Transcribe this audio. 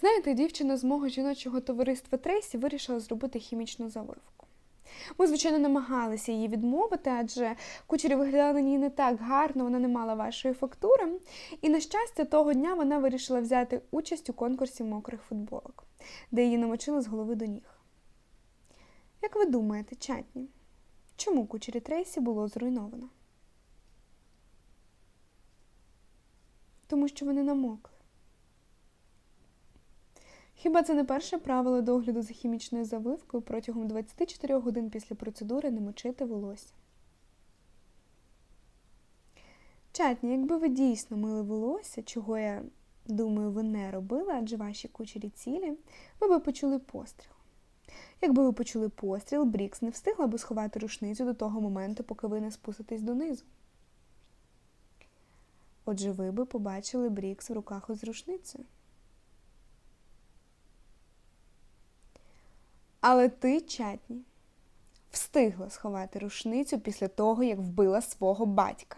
Знаєте, дівчина з мого жіночого товариства Трейсі вирішила зробити хімічну заливку. Ми, звичайно, намагалися її відмовити, адже кучері виглядала на ній не так гарно, вона не мала вашої фактури. І, на щастя, того дня вона вирішила взяти участь у конкурсі мокрих футболок, де її намочили з голови до ніг. Як ви думаєте, чатні, чому кучері Трейсі було зруйновано? Тому що вони намокли. Хіба це не перше правило догляду за хімічною завивкою протягом 24 годин після процедури не мочити волосся? Чатні, якби ви дійсно мили волосся, чого я думаю, ви не робили, адже ваші кучері цілі, ви би почули постріл. Якби ви почули постріл, Брікс не встигла би сховати рушницю до того моменту, поки ви не спуститесь донизу. Отже, ви би побачили Брікс в руках із рушницею. Але ти, чатні, встигла сховати рушницю після того, як вбила свого батька.